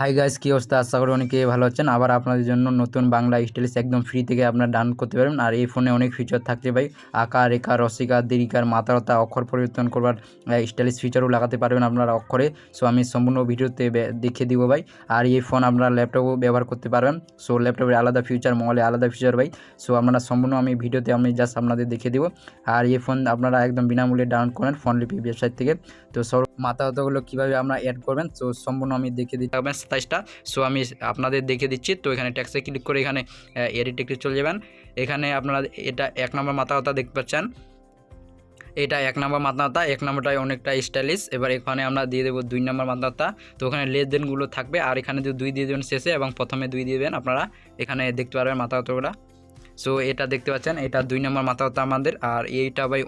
Hi guys কী অবস্থা? আশা করি অনেকে ভালো আছেন। আবার আপনাদের জন্য নতুন বাংলা স্টাইলিশ একদম ফ্রি থেকে আপনারা ডাউনলোড করতে পারবেন। আর এই ফোনে অনেক ফিচার থাকছে ভাই। আঁকা রেখা, রসিকা দীর্ঘার মাতারতা অক্ষর পরিবর্তন করবার স্টাইলিশ ফিচারও লাগাতে পারবেন আপনারা অক্ষরে। সো আমি সম্পূর্ণ ভিডিওতে দেখিয়ে দিব ভাই। আর এই ফোন আপনারা ল্যাপটপও ব্যবহার করতে পারবেন। সো ল্যাপটপের আলাদা ফিচার মোবাইলে আলাদা ফিচার ভাই। সো আপনারা সম্পূর্ণ আমি ভিডিওতে আমি জাস্ট আপনাদের দেখিয়ে দিব। আর এই ফোন আপনারা একদম বিনামূল্যে ডাউনলোড করেন ফোন লিপি ওয়েবসাইট থেকে। তো সব মাতাহতগুলো কীভাবে আমরা অ্যাড করবেন? তো সম্পূর্ণ আমি দেখিয়ে দিতে পারবেন সাতাইশটা। সো আমি আপনাদের দেখে দিচ্ছি। তো এখানে ট্যাক্সে ক্লিক করে এখানে এডিটে ক্লিক চলে যাবেন। এখানে আপনারা এটা এক নম্বর মাতাহতা দেখতে পাচ্ছেন। এটা এক নম্বর মাতাহতা এক নম্বরটাই অনেকটা স্টাইলিশ এবার এখানে আমরা দিয়ে দেবো দুই নম্বর মাতাহতা তো ওখানে লেনদেনগুলো থাকবে। আর এখানে যদি দুই দিয়ে দেবেন শেষে এবং প্রথমে দুই দিয়ে দেবেন আপনারা এখানে দেখতে পারবেন মাতাহতগুলো সো এটা দেখতে পাচ্ছেন। এটা দুই নম্বর মাথা আমাদের। আর এইটা ভাই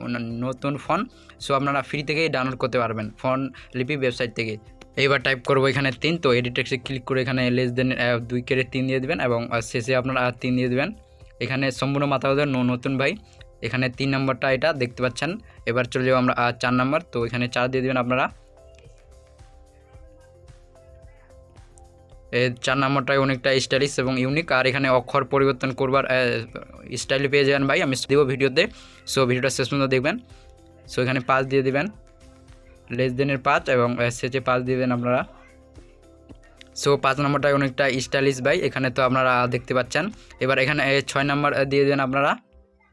নতুন ফোন। সো আপনারা ফ্রি থেকেই ডাউনলোড করতে পারবেন। ফোন লিপি ওয়েবসাইট থেকে। এইবার টাইপ করব এখানে তিন, তো এডিটেক্সে ক্লিক করে এখানে লেস দেন দুই কেটে তিন দিয়ে দেবেন এবং শেষে আপনারা আর তিন দিয়ে দেবেন। এখানে সম্পূর্ণ মাথা হতো নতুন ভাই। এখানে তিন নম্বরটা এটা দেখতে পাচ্ছেন। এবার চলে যাব আমরা আর চার নম্বর। তো এখানে চার দিয়ে দেবেন আপনারা। এ চার নম্বরটাই অনেকটা স্টাইলিশ এবং ইউনিক আর এখানে অক্ষর পরিবর্তন করবার স্টাইল পেয়ে যাবেন ভাই। আমি দেবো ভিডিওতে। সো ভিডিওটা শেষ পর্যন্ত দেখবেন। সো এখানে পাঁচ দিয়ে দিবেন। লেস দেনের পাঁচ এবং শেষে পাঁচ দেবেন আপনারা। সো পাঁচ নম্বরটাই অনেকটা স্টাইলিশ ভাই, এখানে তো আপনারা দেখতে পাচ্ছেন। এবার এখানে ছয় নম্বর দিয়ে দেবেন আপনারা।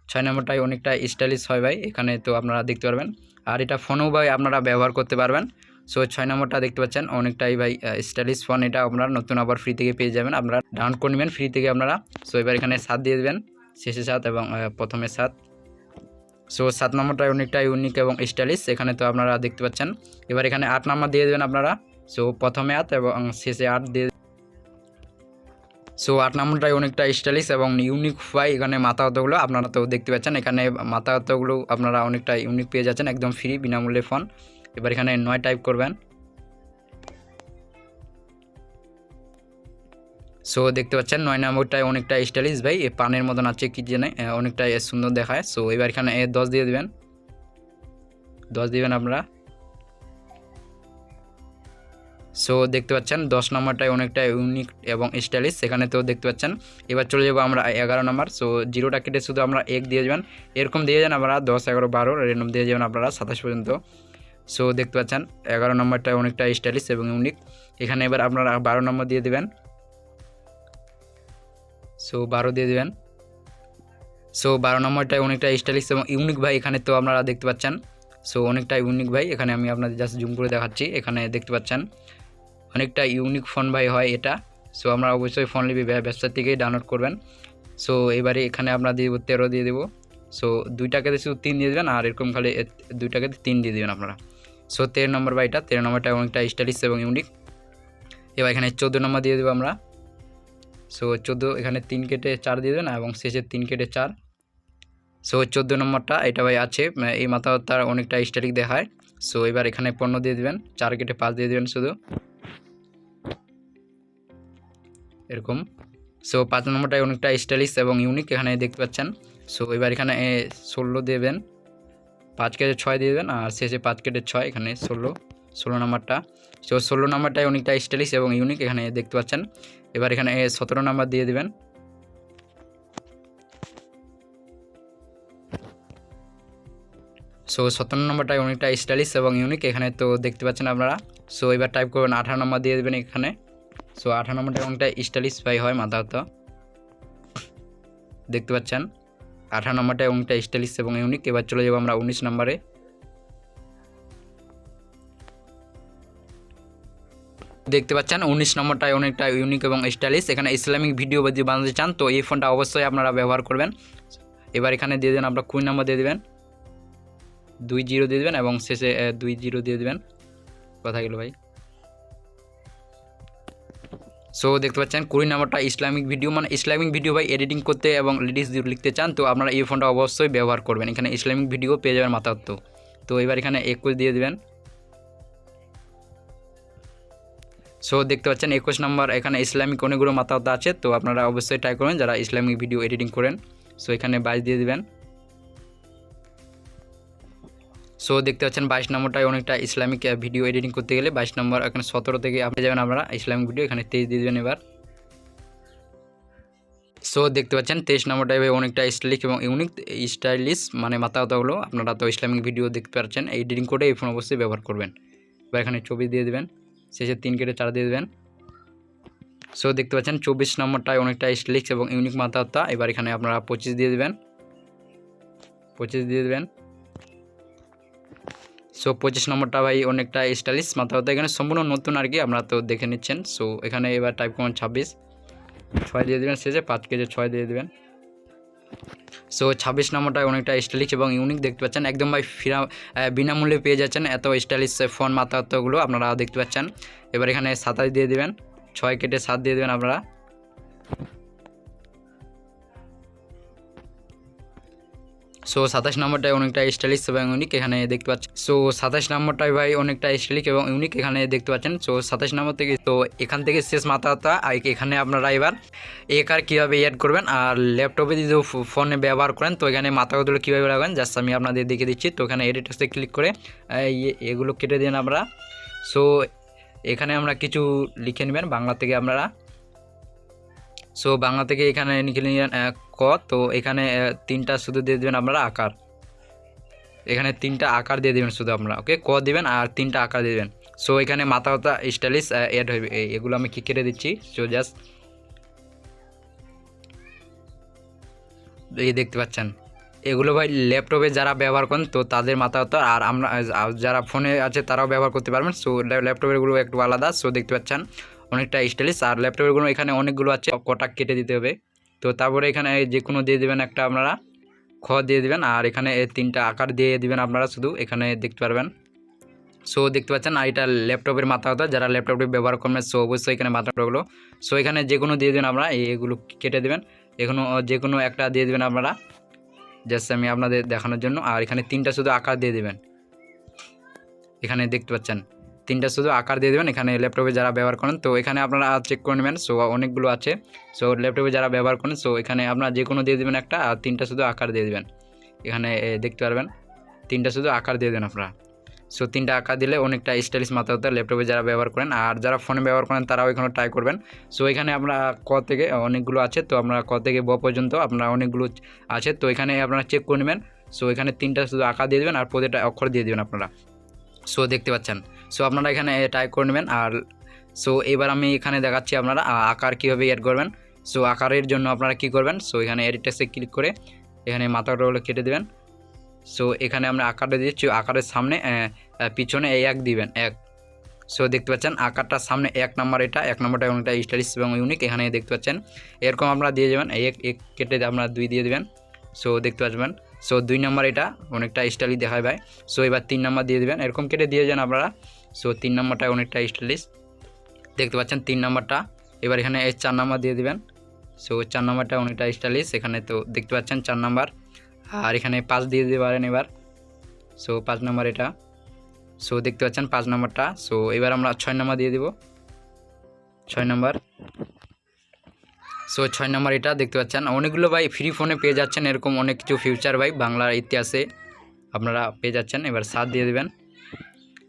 ছয় নম্বরটাই অনেকটা স্টাইলিশ হয় ভাই, এখানে তো আপনারা দেখতে পারবেন। আর এটা ফোনও ভাই আপনারা ব্যবহার করতে পারবেন। সো ছয় নম্বরটা দেখতে পাচ্ছেন, অনেকটাই ভাই স্টাইলিশ ফোন এটা আপনারা নতুন আবার ফ্রি থেকে পেয়ে যাবেন। আপনারা ডাউনলোড করে নেবেন ফ্রি থেকে আপনারা। সো এবার এখানে সাত দিয়ে দেবেন, শেষে সাত এবং প্রথমে সাত। সো সাত নম্বরটা অনেকটা ইউনিক এবং স্টাইলিশ এখানে তো আপনারা দেখতে পাচ্ছেন। এবার এখানে আট নম্বর দিয়ে দেবেন আপনারা। সো প্রথমে আট এবং শেষে আট দিয়ে সো আট নম্বরটাই অনেকটা স্টাইলিশ এবং ইউনিক হয়। এখানে মাথা হতগুলো আপনারা তো দেখতে পাচ্ছেন। এখানে মাথা হতগুলো আপনারা অনেকটা ইউনিক পেয়ে যাচ্ছেন, একদম ফ্রি বিনামূল্যে ফোন এবার এখানে নয় টাইপ করবেন। সো দেখতে পাচ্ছেন, নয় নম্বরটায় অনেকটা স্টাইলিশ ভাই। পানের মতন আছে কি জেনে অনেকটা সুন্দর দেখায়। সো এবার এখানে দশ দিয়ে দেবেন। দশ দিবেন আপনারা। সো দেখতে পাচ্ছেন, দশ নম্বরটায় অনেকটা ইউনিক এবং স্টাইলিশ সেখানে তো দেখতে পাচ্ছেন, এবার চলে যাব আমরা এগারো নম্বর। সো জিরোটা কেটে শুধু আমরা এক দিয়ে যাবেন এরকম দিয়ে যান আপনারা, দশ, এগারো, বারো রেন্ডম দিয়ে যাবেন আপনারা, সাতাশ পর্যন্ত। সো দেখতে পাচ্ছেন, এগারো নম্বরটা অনেকটা স্টাইলিশ এবং ইউনিক এখানে এবার আপনারা বারো নম্বর দিয়ে দেবেন। সো বারো দিয়ে দেবেন। সো বারো নম্বরটায় অনেকটা স্টাইলিশ এবং ইউনিক ভাই এখানে তো আপনারা দেখতে পাচ্ছেন। সো অনেকটা ইউনিক ভাই, এখানে আমি আপনাদের জাস্ট জুম করে দেখাচ্ছি। এখানে দেখতে পাচ্ছেন, অনেকটা ইউনিক ফোন ভাই হয় এটা। সো আমরা অবশ্যই ফোন লিপি ব্যবসা থেকেই ডাউনলোড করবেন। সো এবারে এখানে আমরা দিয়ে তেরো দিয়ে দেবো। সো দুইটাকে শুধু তিন দিয়ে দেবেন আর এরকম খালি দুইটাকে তিন দিয়ে দেবেন আপনারা। সো তেরো নম্বর বাইটা তেরো নম্বরটা অনেকটা স্টাইলিশ এবং ইউনিক এবার এখানে চোদ্দ নম্বর দিয়ে দেবো আমরা। সো চোদ্দ এখানে তিন কেটে চার দিয়ে দেবেন এবং শেষে তিন কেটে চার। সো চোদ্দ নম্বরটা এটা ভাই আছে আহ, এই মাথা অনেকটা স্টাইলিক দেখায়। সো এবার এখানে পনেরো দিয়ে দেবেন চার কেটে পাঁচ দিয়ে দেবেন শুধু। এরকম। সো পাঁচ নম্বরটাই অনেকটা স্টাইলিশ এবং ইউনিক এখানে দেখতে পাচ্ছেন। সো এবার এখানে ষোলো দেবেন। পাঁচ কেটে ছয় দিয়ে দেবেন আর শেষে পাঁচ কেটে ছয় এখানে ষোলো। ষোলো নম্বরটা। সো ষোলো নম্বরটাই অনেকটা স্টাইলিশ এবং ইউনিক এখানে দেখতে পাচ্ছেন। এবার এখানে সতেরো নাম্বার দিয়ে দেবেন। সো সতেরো নম্বরটাই অনেকটা স্টাইলিশ এবং ইউনিক এখানে তো দেখতে পাচ্ছেন আপনারা। সো এবার টাইপ করবেন আঠারো নম্বর দিয়ে দেবেন এখানে। সো আঠারো নম্বরটা অনেকটা স্টাইলিশ ভাই হয় মাথা হতো দেখতে পাচ্ছেন? আঠারো নম্বরটা অনেকটা স্টাইলিশ এবং ইউনিক এবার চলে যাব আমরা উনিশ নম্বরে। দেখতে পাচ্ছেন, উনিশ নম্বরটায় অনেকটা ইউনিক এবং স্টাইলিশ এখানে ইসলামিক ভিডিও যদি বানাতে চান, তো এই ফোনটা অবশ্যই আপনারা ব্যবহার করবেন। এবার এখানে দিয়ে দেবেন আপনার কুড়ি নম্বর দিয়ে দেবেন। দুই জিরো দিয়ে দেবেন এবং শেষে দুই জিরো দিয়ে দেবেন। কথা গেল ভাই। সো দেখতে পাচ্ছেন কুড়ি নাম্বারটা ইসলামিক ভিডিও মানে ইসলামিক ভিডিও ভাই এডিটিং করতে এবং লিডিস লিখতে চান, তো আপনারা এই ফোনটা অবশ্যই ব্যবহার করবেন। এখানে ইসলামিক ভিডিও পেয়ে যাবেন মাথাত্ব তো এবার এখানে একুশ দিয়ে দেবেন। সো দেখতে পাচ্ছেন একুশ নম্বর, এখানে ইসলামিক অনেকগুলো মাথাওতা আছে, তো আপনারা অবশ্যই ট্রাই করবেন যারা ইসলামিক ভিডিও এডিটিং করেন। সো এখানে বাইশ দিয়ে দিবেন। সো দেখতে পাচ্ছেন বাইশ নম্বরটায় অনেকটা ইসলামিক ভিডিও এডিটিং করতে গেলে বাইশ নম্বর, এখানে সতেরো থেকে আপনি যাবেন আপনারা ইসলামিক ভিডিও এখানে তেইশ দিয়ে দেবেন এবার। সো দেখতে পাচ্ছেন তেইশ নম্বরটায় ভাই অনেকটা স্টাইলিশ এবং ইউনিক স্টাইলিশ মানে মাথা কথাগুলো আপনারা তো ইসলামিক ভিডিও দেখতে পাচ্ছেন এডিটিং করে এই ফোন অবশ্যই ব্যবহার করবেন। এবার এখানে চব্বিশ দিয়ে দেবেন। শেষে তিন কেটে চার দিয়ে দেবেন। সো দেখতে পাচ্ছেন চব্বিশ নম্বরটায় অনেকটা স্টাইলিশ এবং ইউনিক হত্যা এবার এখানে আপনারা পঁচিশ দিয়ে দেবেন। পঁচিশ দিয়ে দেবেন। সো পঁচিশ নম্বরটা ভাই অনেকটা স্টাইলিশ মাথা হত্যা এখানে সম্পূর্ণ নতুন আর কি আপনারা তো দেখে নিচ্ছেন। সো এখানে এবার টাইপ করুন ছাব্বিশ। ছয় দিয়ে দেবেন শেষে, পাঁচ কেজি ছয় দিয়ে দেবেন। সো ছাব্বিশ নম্বরটা অনেকটা স্টাইলিশ এবং ইউনিক দেখতে পাচ্ছেন। একদম ভাই ফিরা বিনামূল্যে পেয়ে যাচ্ছেন। এত স্টাইলিশ ফোন মাথাগুলো আপনারা দেখতে পাচ্ছেন। এবার এখানে সাতাশ দিয়ে দেবেন। ছয় কেটে সাত দিয়ে দেবেন আপনারা। সো সাতাশ নম্বরটায় অনেকটা স্টাইলিশ এবং ইউনিক এখানে দেখতে পাচ্ছেন সো সাতাশ নম্বরটায় ভাই অনেকটা স্টাইলিশ এবং ইউনিক এখানে দেখতে পাচ্ছেন। সো সাতাশ নম্বর থেকে, তো এখান থেকে শেষ মাথা হাতা আর এখানে আপনারা এবার একার কীভাবে অ্যাড করবেন, আর ল্যাপটপে যদি ফোনে ব্যবহার করেন, তো এখানে মাথাগুলো কীভাবে লাগাবেন জাস্ট আমি আপনাদের দেখে দিচ্ছি। তো এখানে এডিটার্সে ক্লিক করে এগুলো কেটে দিন আমরা সো এখানে আমরা কিছু লিখে নেবেন, বাংলা থেকে আপনারা। সো বাংলা থেকে এখানে লিখে নিলেন ক, তো এখানে তিনটা শুধু দিয়ে দেবেন আপনারা আকার। এখানে তিনটা আকার দিয়ে দেবেন শুধু আপনারা ওকে ক দিবেন আর তিনটা আকার দিয়ে দেবেন। সো এখানে মাথা কথা স্টাইলিশ অ্যাড হবে। এগুলো আমি কি কেটে দিচ্ছি? সো জাস্ট এই দেখতে পাচ্ছেন। এগুলো ভাই ল্যাপটপে যারা ব্যবহার করেন, তো তাদের মাথা হতো আর আমরা যারা ফোনে আছে তারাও ব্যবহার করতে পারবেন। সো ল্যাপটপেরগুলো একটু আলাদা। সো দেখতে পাচ্ছেন। অনেকটা স্টাইলিশ। আর ল্যাপটপেরগুলো এখানে অনেকগুলো আছে কটা কেটে দিতে হবে। তো তারপরে এখানে যে কোনো দিয়ে দেবেন একটা আপনারা খ দিয়ে দেবেন, আর এখানে তিনটা আকার দিয়ে দিবেন আপনারা শুধু, এখানে দেখতে পারবেন। সো দেখতে পাচ্ছেন, আর এটা ল্যাপটপের মাথা হতো, যারা ল্যাপটপে ব্যবহার করবেন সো অবশ্যই এখানে মাথাগুলো। সো এখানে যে কোনো দিয়ে দেবেন আপনারা এগুলো কেটে দেবেন। এখনও যে কোনো একটা দিয়ে দেবেন আপনারা জাস্ট আমি আপনাদের দেখানোর জন্য। আর এখানে তিনটা শুধু আকার দিয়ে দেবেন। এখানে দেখতে পাচ্ছেন। তিনটা শুধু আকার দিয়ে দেবেন, এখানে ল্যাপটপে যারা ব্যবহার করেন, তো এখানে আপনারা চেক করে নেবেন। সো অনেকগুলো আছে। সো ল্যাপটপে যারা ব্যবহার করেন সো এখানে আপনারা যে কোনো দিয়ে দেবেন একটা, আর তিনটা শুধু আকার দিয়ে দেবেন। এখানে দেখতে পারবেন। তিনটা শুধু আকার দিয়ে দেবেন আপনারা। সো তিনটা আকার দিলে অনেকটা স্টাইলিশ মাথা হতো ল্যাপটপে যারা ব্যবহার করেন, আর যারা ফোনে ব্যবহার করেন, তারাও এখানে ট্রাই করবেন। সো এখানে আমরা ক থেকে অনেকগুলো আছে। তো আমরা ক থেকে ব পর্যন্ত আপনারা অনেকগুলো আছে। তো এখানে আপনারা চেক করে নেবেন। সো এখানে তিনটা শুধু আকার দিয়ে দেবেন, আর প্রতিটা অক্ষর দিয়ে দেবেন আপনারা। সো দেখতে পাচ্ছেন। সো আপনারা এখানে টাইপ করে নেবেন আর সো এবার আমি এখানে দেখাচ্ছি আপনারা আকার কীভাবে অ্যাড করবেন। সো আকারের জন্য আপনারা কি করবেন? সো এখানে এডিটাসে ক্লিক করে এখানে মাথাগুলো কেটে দেবেন। সো এখানে আমরা আকারটা দিচ্ছি। আকারের সামনে পিছনে এক দিবেন, এক। সো দেখতে পাচ্ছেন, আকারটার সামনে এক নাম্বার এটা, এক নাম্বারটা অনেকটা স্টাইলিশ এবং ইউনিক এখানে দেখতে পাচ্ছেন, এরকম আপনারা দিয়ে যাবেন, এক এক কেটে আপনারা দুই দিয়ে দেবেন। সো দেখতে পাচ্ছেন সো দুই নাম্বার এটা, অনেকটা স্টাইলিশ দেখায় ভাই। সো এবার তিন নাম্বার দিয়ে দেবেন। এরকম কেটে দিয়ে যান আপনারা। সো তিন নাম্বারটা অনেকটা স্টাইলিশ। দেখতে পাচ্ছেন তিন নাম্বারটা। এবার এখানে এই চার নাম্বার দিয়ে দেবেন। সো চার নাম্বারটা অনেকটা স্টাইলিশ। এখানে তো দেখতে পাচ্ছেন চার নাম্বার। আর এখানে পাঁচ দিয়ে দিতে পারেন এবার। সো পাঁচ নাম্বার এটা। সো দেখতে পাচ্ছেন পাঁচ নাম্বারটা। সো এবার আমরা ছয় নাম্বার দিয়ে দিব। ছয় নাম্বার। সো ছয় নম্বর এটা দেখতে পাচ্ছেন। অনেকগুলো ভাই ফ্রি ফোনে পেয়ে যাচ্ছেন, এরকম অনেক কিছু ফিউচার ভাই বাংলার ইতিহাসে আপনারা পেয়ে যাচ্ছেন। এবার সাত দিয়ে দেবেন।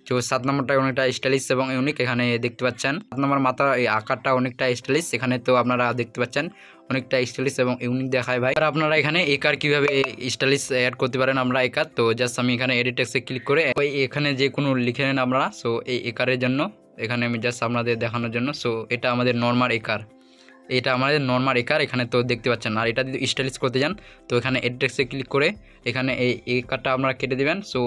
তো সাত নম্বরটা অনেকটা স্টাইলিশ এবং ইউনিক এখানে দেখতে পাচ্ছেন। সাত নম্বর মাথা, এই আকারটা অনেকটা স্টাইলিশ এখানে তো আপনারা দেখতে পাচ্ছেন, অনেকটা স্টাইলিশ এবং ইউনিক দেখায় ভাই। আর আপনারা এখানে একার কীভাবে স্টাইলিশ অ্যাড করতে পারেন আমরা একার তো জাস্ট আমি এখানে এডিটেক্সে ক্লিক করে, ওই এখানে যে কোনো লিখে নেন আপনারা সো এই একারের জন্য, এখানে আমি জাস্ট আপনাদের দেখানোর জন্য। সো এটা আমাদের নর্মাল একার এটা আমাদের নর্মাল একার এখানে তো দেখতে পাচ্ছেন আর এটা যদি স্টাইলিশ করতে যান, তো এখানে এডিটেক্সে ক্লিক করে এখানে এই একারটা আপনারা কেটে দেবেন। সো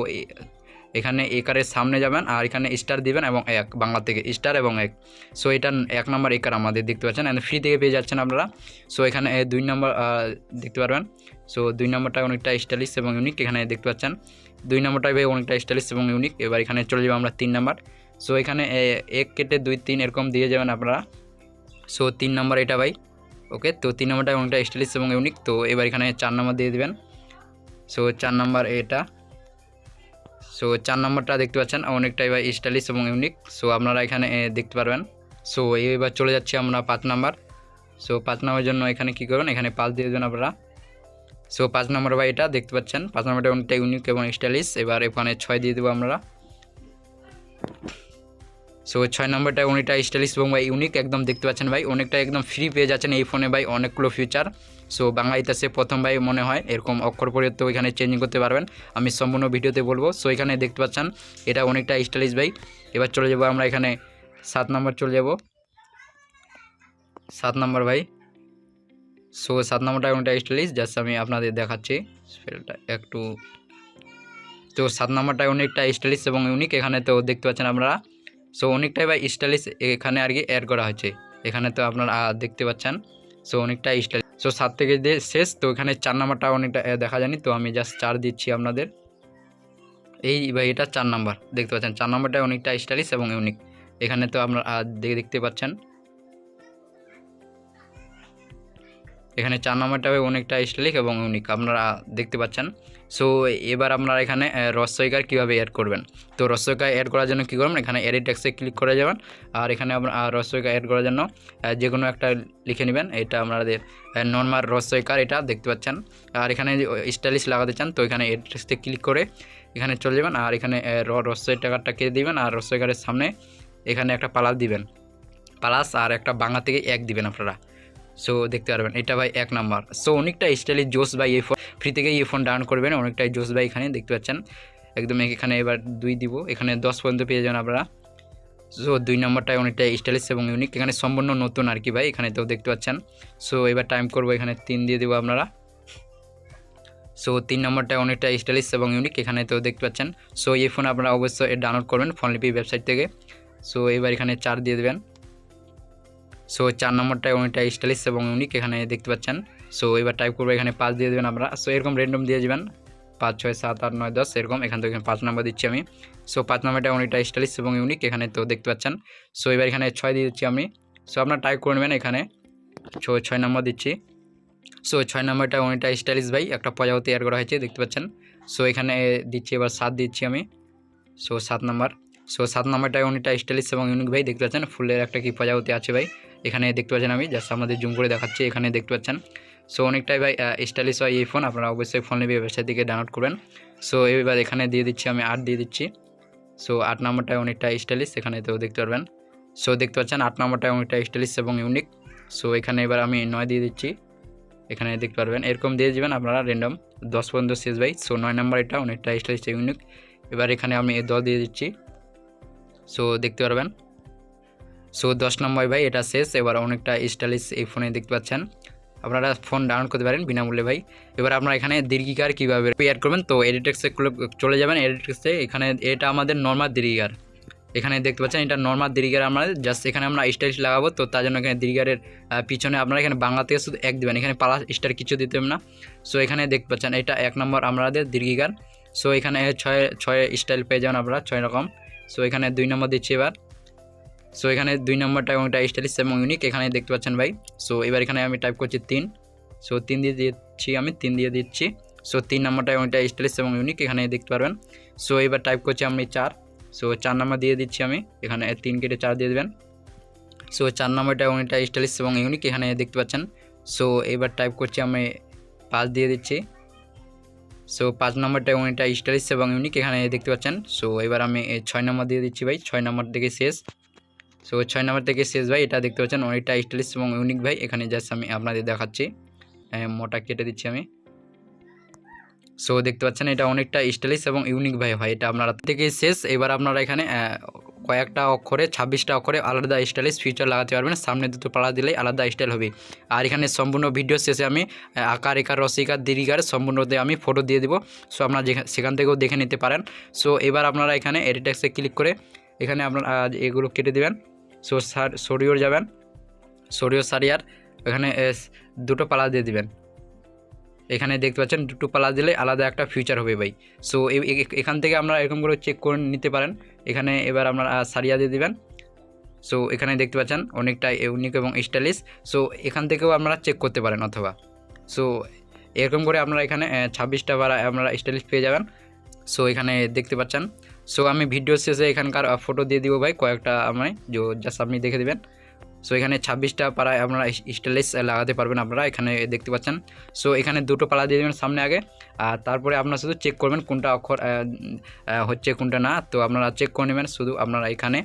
এখানে একারের সামনে যাবেন আর এখানে স্টার দিবেন এবং এক, বাংলা থেকে স্টার এবং এক। সো এটা এক নম্বর একার আমাদের দেখতে পাচ্ছেন। ফ্রি থেকে পেয়ে যাচ্ছেন আপনারা। সো এখানে দুই নম্বর দেখতে পারবেন। সো দুই নম্বরটা অনেকটা স্টাইলিশ এবং ইউনিক এখানে দেখতে পাচ্ছেন। দুই নম্বরটাই ভাই অনেকটা স্টাইলিশ এবং ইউনিক এবার এখানে চলে যাব আমরা তিন নম্বর সো এখানে এক কেটে দুই, তিন এরকম দিয়ে যাবেন আপনারা। সো তিন নম্বর এটা ভাই। ওকে তো তিন নম্বরটা অনেকটা স্টাইলিশ এবং ইউনিক তো এবার এখানে চার নম্বর দিয়ে দিবেন। সো চার নম্বর এটা। সো চার নম্বরটা দেখতে পাচ্ছেন, অনেকটাই ভাই স্টাইলিশ এবং ইউনিক সো আপনারা এখানে দেখতে পারবেন। সো এবার চলে যাচ্ছি আমরা পাঁচ নাম্বার। সো পাঁচ নাম্বারের জন্য এখানে কী করবেন? এখানে পাঁচ দিয়ে দেবেন আপনারা। সো পাঁচ নম্বর ভাই এটা দেখতে পাচ্ছেন, পাঁচ নম্বরটা অনেকটা ইউনিক এবং স্টাইলিশ এবার এখানে ছয় দিয়ে দেবো আমরা। সো ছয় নম্বরটা অনেকটা স্টাইলিশ এবং ভাই ইউনিক একদম দেখতে পাচ্ছেন ভাই। অনেকটা একদম ফ্রি পেয়ে যাচ্ছেন এই ফোনে ভাই অনেকগুলো ফিচার সো বাংলা ইতিহাসে প্রথম ভাই মনে হয়, এরকম অক্ষর পরিবর্তে এখানে চেঞ্জিং করতে পারবেন। আমি সম্পূর্ণ ভিডিওতে বলব। সো এখানে দেখতে পাচ্ছেন, এটা অনেকটা স্টাইলিশ ভাই। এবার চলে যাব আমরা এখানে সাত নম্বর, চলে যাব। সাত নম্বর ভাই। সো সাত নম্বরটা অনেকটা স্টাইলিশ জাস্ট আমি আপনাদের দেখাচ্ছি। একটু তো সাত নম্বরটা অনেকটা স্টাইলিশ এবং ইউনিক এখানে তো দেখতে পাচ্ছেন আপনারা। সো অনেকটাই বা স্টাইলিশ এখানে আর কি অ্যাড করা হয়েছে। এখানে তো আপনারা দেখতে পাচ্ছেন। সো অনেকটা স্টাইল সো সাত থেকে দিয়ে শেষ। তো এখানে চার নাম্বারটা অনেকটা দেখা যায়নি। তো আমি জাস্ট চার দিচ্ছি আপনাদের। এই ভাই, এটা চার নাম্বার। দেখতে পাচ্ছেন? চার নাম্বারটা অনেকটা স্টাইলিশ এবং ইউনিক এখানে তো আপনারা দেখতে পাচ্ছেন। এখানে চার নম্বরটা হবে অনেকটা স্টাইলিশ এবং ইউনিক আপনারা দেখতে পাচ্ছেন। সো এবার আপনারা এখানে আহ, রস্বইকার কীভাবে অ্যাড করবেন? তো রস্বইকার অ্যাড করার জন্য কী করবেন? এখানে এডিট ট্যাক্সে ক্লিক করে যাবেন। আর এখানে আপনার রস্বইকার অ্যাড করার জন্য যে কোনো একটা লিখে নেবেন। এটা আপনাদের নর্মাল রস্বইকার এটা দেখতে পাচ্ছেন। আর এখানে স্টাইলিশ লাগাতে চান তো এখানে এডিট ট্যাক্সে ক্লিক করে এখানে চলে যাবেন। আর এখানে আহ, র রস্বই টাকারটা কেটে দিবেন? আর রস্বইকারের সামনে এখানে একটা পালাস দিবেন। প্লাস আর একটা বাংলা থেকে এক দিবেন আপনারা। সো দেখতে পারবেন, এটা ভাই এক নাম্বার। সো অনেকটা স্টাইলিশ জোস ভাই এই ফোন ফ্রি থেকে এই ফোন ডাউন করবেন, অনেকটাই জোস ভাই এখানে, দেখতে পাচ্ছেন? একদম এখানে এবার দুই দিব, এখানে দশ পর্যন্ত পেয়ে যাবেন আপনারা। সো দুই নম্বরটায় অনেকটা স্টাইলিশ এবং ইউনিক এখানে সম্পূর্ণ নতুন আর কি ভাই, এখানে তো দেখতে পাচ্ছেন? সো এবার টাইম করব, এখানে তিন দিয়ে দেবো আপনারা। সো তিন নম্বরটা অনেকটা স্টাইলিশ এবং ইউনিক এখানে তো দেখতে পাচ্ছেন? সো এই ফোন আপনারা অবশ্যই ডাউনলোড করবেন ফোনলিপি ওয়েবসাইট থেকে। সো এবার এখানে চার দিয়ে দেবেন। সো চার নম্বরটায় অনেকটা স্টাইলিশ এবং ইউনিক এখানে দেখতে পাচ্ছেন। সো এবার টাইপ করব, এখানে পাঁচ দিয়ে দেবেন আপনারা। সো এরকম র্যান্ডম দিয়ে যাবেন পাঁচ, ছয়, সাত, আট, নয়, দশ, এরকম। এখান থেকে পাঁচ নম্বর দিচ্ছি আমি। সো পাঁচ নম্বরটা অনেকটা স্টাইলিশ এবং ইউনিক এখানে তো দেখতে পাচ্ছেন। সো এবার এখানে ছয় দিয়ে দিচ্ছি আমি। সো আপনার টাইপ করে নেবেন এখানে। ছয় ছয় নম্বর দিচ্ছি। সো ছয় নম্বরটা অনেকটা স্টাইলিশ ভাই, একটা প্রজাপতি অ্যাড করা হয়েছে, দেখতে পাচ্ছেন। সো এখানে দিচ্ছি, এবার সাত দিচ্ছি আমি। সো সাত নম্বর। সো সাত নম্বরটা অনেকটা স্টাইলিশ এবং ইউনিক ভাই, দেখতে পাচ্ছেন। ফুলের একটা কি প্রজাপতি আছে ভাই। এখানে দেখতে পাচ্ছেন আমি জাস্ট আমাদের জুম করে দেখাচ্ছি, এখানে দেখতে পাচ্ছেন। সো অনেকটাই ভাই স্টাইলিশ হয় এই ফোন আপনারা অবশ্যই ফোন নেবে ওয়েবসাইট থেকে ডাউনলোড করবেন। সো এবার এখানে দিয়ে দিচ্ছি আমি আট, দিয়ে দিচ্ছি। সো আট নম্বরটায় অনেকটা স্টাইলিশ এখানে তো দেখতে পারবেন। সো দেখতে পাচ্ছেন, আট নম্বরটায় অনেকটা স্টাইলিশ এবং ইউনিক সো এখানে এবার আমি নয় দিয়ে দিচ্ছি। এখানে দেখতে পারবেন, এরকম দিয়ে দেবেন আপনারা র্যান্ডম দশ পর্যন্ত শেষ ভাই। সো নয় নম্বর এটা অনেকটা স্টাইলিশ ইউনিক এবার এখানে আমি দশ দিয়ে দিচ্ছি। সো দেখতে পারবেন। সো দশ নম্বর ভাই, এটা শেষ। এবার অনেকটা স্টাইলিশ এই ফোনে দেখতে পাচ্ছেন। আপনারা ফোন ডাউনলোড করতে পারেন বিনামূল্যে ভাই। এবার আপনারা এখানে দীর্ঘিকার কীভাবে পেয়ার করবেন? তো এডিটেক্সে চলে যাবেন এডিটেক্সে এখানে এটা আমাদের নর্মাল দীর্ঘিকার। এখানে দেখতে পাচ্ছেন এটা নর্মাল দীর্ঘিকার আমরা জাস্ট এখানে আমরা স্টাইলিশ লাগাবো। তো তার জন্য এখানে দীর্ঘিকারের পিছনে আপনারা এখানে বাংলা থেকে শুধু এক দেবেন। এখানে পালা স্টার কিছু দিতে না। সো এখানে দেখতে পাচ্ছেন এটা এক নম্বর আমাদের দীর্ঘিকার। সো এখানে ছয় ছয় স্টাইল পেয়ে যাবেন আপনারা, ছয় রকম। সো এখানে দুই নম্বর দিচ্ছি এবার। সো এখানে দুই নম্বরটা এবং এটা স্টাইলিশ এবং ইউনিক এখানে দেখতে পাচ্ছেন ভাই। সো এবার এখানে আমি টাইপ করছি তিন। সো তিন দিয়ে দিচ্ছি আমি, তিন দিয়ে দিচ্ছি। সো তিন নম্বরটা এবং এটা স্টাইলিশ এবং ইউনিক এখানে দেখতে পারবেন। সো এবার টাইপ করছি আমি চার। সো চার নম্বর দিয়ে দিচ্ছি আমি, এখানে তিন কেটে চার দিয়ে দেবেন। সো চার নম্বরটা এবং এটা স্টাইলিশ এবং ইউনিক এখানে দেখতে পাচ্ছেন। সো এবার টাইপ করছি আমি পাঁচ দিয়ে দিচ্ছি। সো পাঁচ নম্বরটা এবং এটা স্টাইলিশ এবং ইউনিক এখানে দেখতে পাচ্ছেন। সো এবার আমি ছয় নম্বর দিয়ে দিচ্ছি ভাই। ছয় নম্বর থেকে শেষ। সো ছয় নম্বর থেকে শেষ ভাই, এটা দেখতে পাচ্ছেন অনেকটা স্টাইলিশ এবং ইউনিক ভাই। এখানে জাস্ট আমি আপনাদের দেখাচ্ছি। মোটা কেটে দিচ্ছি আমি। সো দেখতে পাচ্ছেন এটা অনেকটা স্টাইলিশ এবং ইউনিক ভাই হয় এটা আপনারা থেকে শেষ। এবার আপনারা এখানে কয়েকটা অক্ষরে, ছাব্বিশটা অক্ষরে আলাদা স্টাইলিশ ফিচার লাগাতে পারবেন। সামনে দুটো পালা দিলেই আলাদা স্টাইল হবে। আর এখানে সম্পূর্ণ ভিডিও শেষে আমি আকার, একার, রসিকার, দীর্ঘার সম্পূর্ণতে আমি ফটো দিয়ে দিব। সো আপনারা সেখান থেকেও দেখে নিতে পারেন। সো এবার আপনারা এখানে এডিটেক্সে ক্লিক করে এখানে আপনারা এগুলো কেটে দেবেন। সার সরিওর যাবেন। সরিও সারিয়ার, এখানে দুটো পালা দিয়ে দিবেন। এখানে দেখতে পাচ্ছেন, দুটো পালা দিলে আলাদা একটা ফিউচার হবে ভাই। সো এখান থেকে আপনারা এরকম করে চেক করে নিতে পারেন। এখানে এবার আপনারা সারিয়া দিয়ে দিবেন। সো এখানে দেখতে পাচ্ছেন, অনেকটা ইউনিক এবং স্টাইলিশ সো এখান থেকেও আপনারা চেক করতে পারেন অথবা। সো এরকম করে আপনারা এখানে ছাব্বিশটা বার আপনারা স্টাইলিশ পেয়ে যাবেন। সো এখানে দেখতে পাচ্ছেন সো আমি ভিডিও শেষে এখানকার ফটো দিয়ে দিব ভাই, কয়েকটা আমি জাস্ট আপনি দেখে দেবেন। সো এখানে ছাব্বিশটা পাড়ায় আপনারা স্টাইলিশ লাগাতে পারবেন আপনারা, এখানে দেখতে পাচ্ছেন। সো এখানে দুটো পালা দিয়ে দেবেন সামনে আগে, আর তারপরে আপনারা শুধু চেক করবেন কোনটা অক্ষর হচ্ছে কোনটা না, তো আপনারা চেক করে নেবেন শুধু আপনারা এখানে।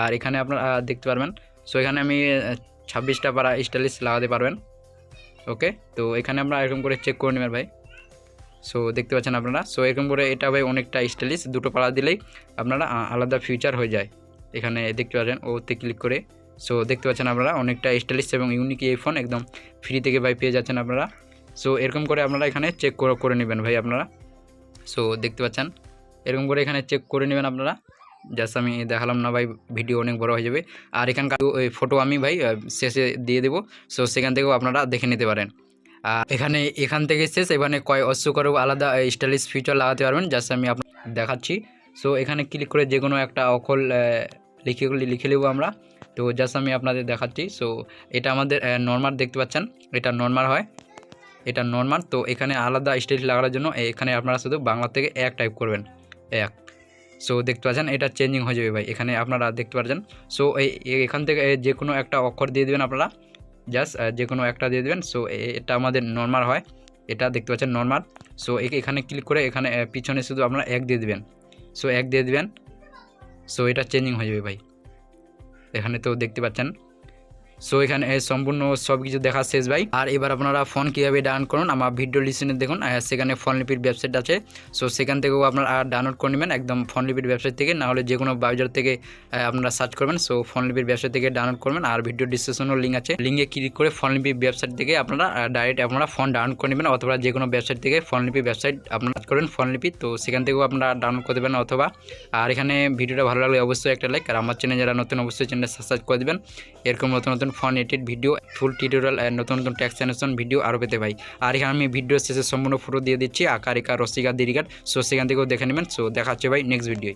আর এখানে আপনারা দেখতে পারবেন। সো এখানে আমি ছাব্বিশটা পাড়া স্টাইলিশ লাগাতে পারবেন। ওকে তো এখানে আমরা এরকম করে চেক করে নেবেন ভাই। সো দেখতে পাচ্ছেন আপনারা। সো এরকম করে এটা ভাই অনেকটা স্টাইলিশ দুটো পালা দিলেই আপনারা আলাদা ফিউচার হয়ে যায়। এখানে দেখতে পাচ্ছেন ওতে ক্লিক করে। সো দেখতে পাচ্ছেন আপনারা, অনেকটা স্টাইলিশ এবং ইউনিক এই ফোন একদম ফ্রি থেকে ভাই পেয়ে যাচ্ছেন আপনারা। সো এরকম করে আপনারা এখানে চেক করে নেবেন ভাই আপনারা। সো দেখতে পাচ্ছেন, এরকম করে এখানে চেক করে নেবেন আপনারা। জাস্ট আমি দেখালাম না ভাই ভিডিও অনেক বড় হয়ে যাবে। আর এখানকার ফটো আমি ভাই শেষে দিয়ে দেবো। সো সেখান থেকেও আপনারা দেখে নিতে পারেন। এখানে, এখান থেকে শেষ এখানে কয় অস্য করেও আলাদা স্টাইলিশ ফিচার লাগাতে পারবেন জাস্ট আমি আপনার দেখাচ্ছি। সো এখানে ক্লিক করে যে কোনো একটা অকল লিখে লিখে নেব আমরা। তো জাস্ট আমি আপনাদের দেখাচ্ছি। সো এটা আমাদের নর্মাল দেখতে পাচ্ছেন, এটা নর্মাল হয়। এটা নর্মাল তো এখানে আলাদা স্টাইল লাগানোর জন্য এখানে আপনারা শুধু বাংলা থেকে এক টাইপ করবেন, এক। সো দেখতে পাচ্ছেন, এটা চেঞ্জিং হয়ে যাবে ভাই, এখানে আপনারা দেখতে পাচ্ছেন সো এখান থেকে যে কোনো একটা অক্ষর দিয়ে দেবেন আপনারা। জাস্ট যে কোনো একটা দিয়ে দেবেন। সো এটা আমাদের নর্মাল হয়। এটা দেখতে পাচ্ছেন নর্মাল সো এখানে ক্লিক করে এখানে পিছনে শুধু আপনারা এক দিয়ে দেবেন। সো এক দিয়ে দেবেন। সো এটা চেঞ্জিং হয়ে যাবে ভাই। এখানে তো দেখতে পাচ্ছেন। সো এখানে সম্পূর্ণ সব কিছু দেখা শেষ ভাই। আর এবার আপনারা ফোন কীভাবে ডাউনলোড করুন, আমার ভিডিও লিসনে দেখুন সেখানে ফোন লিপির ওয়েবসাইট আছে। সো সেখান থেকেও আপনারা ডাউনলোড করে নেবেন, একদম ফোন লিপির ওয়েবসাইট থেকে, নাহলে যে কোনো ব্রাউজার থেকে আপনারা সার্চ করবেন। সো ফোন লিপির ওয়েবসাইট থেকে ডাউনলোড করবেন, আর ভিডিও ডিসক্রিপশনেও লিঙ্ক আছে। লিঙ্কে ক্লিক করে ফোন লিপির ওয়েবসাইট থেকে আপনারা ডাইরেক্ট আপনারা ফোন ডাউনলোড করে নেবেন, অথবা যে কোনো ওয়েবসাইট থেকে ফোন লিপি ওয়েবসাইট আপনারা করবেন ফোন লিপি তো, সেখান থেকেও আপনারা ডাউনলোড করে দেবেন অথবা আর এখানে ভিডিওটা ভালো লাগলে অবশ্যই একটা লাইক আর আমার চ্যানেল যারা নতুন, অবশ্যই চ্যানেল সাবস্ক্রাইব করে দেবেন। এরকম নতুন নতুন phone edit video, full tutorial নতুন নতুন ট্যাক্স অ্যানেশন ভিডিও আরও পেতে পাই। আর এখানে আমি ভিডিও শেষে সম্পূর্ণ ফটো দিয়ে দিচ্ছি। আকারিকা, রসিকা, দিরিকার। সো সেখান থেকেও দেখে নেবেন। সো দেখা হচ্ছে ভাই নেক্সট ভিডিও